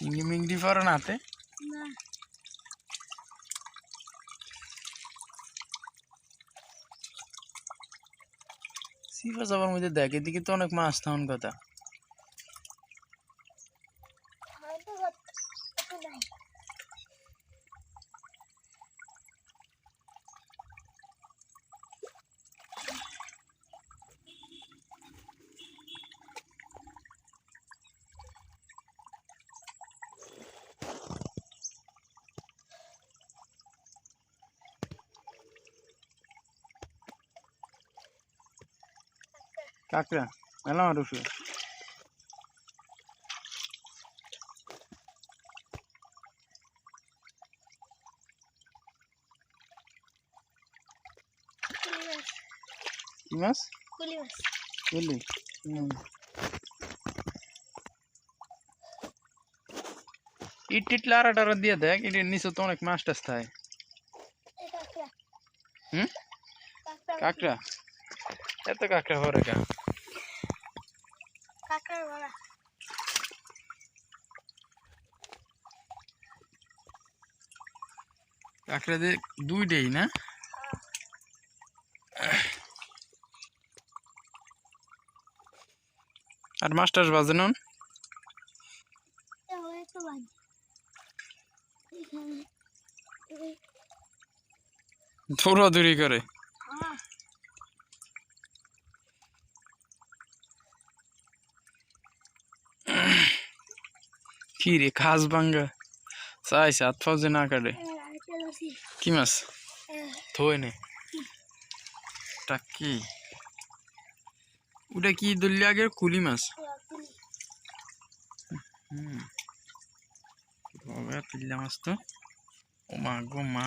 চিংড়ি মিংড়ি পারো না হাতে? সিফা যাবার মধ্যে দেখ এদিকে তো অনেক মাছ থাউন কথা। কাকড়া এলাম আর উঠে কুলি মাছ। কি মাছ। কুলি? মাছ বুঝলি হুম। ইট টিট লারা টারা দিয়ে দেখ এটির নিচে তো অনেক মাছ টাছ থাকে। হুম? কাঁকড়া। কাকড়া? এত কাকড়া ভরে কা কাঁকড়ার বড়া কাকড়া দিয়ে দুইটাই না আর মাস্টার বাজে নন দৌড়াদৌড়ি করে কি রে খাস ভাঙ্গা। চাই সাত ফাউজে না কাটে। কি মাছ? এই থই নে। টা কি? ওটা কি দলি আগে কুলি মাছ? কুলি। হুম। পিল্লা মাছ তো। ও মা গো মা।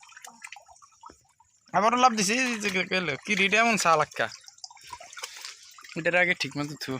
আবারও লাভ দিছি কি রেটে এমন চা লাগা এটার আগে ঠিক মতো থু।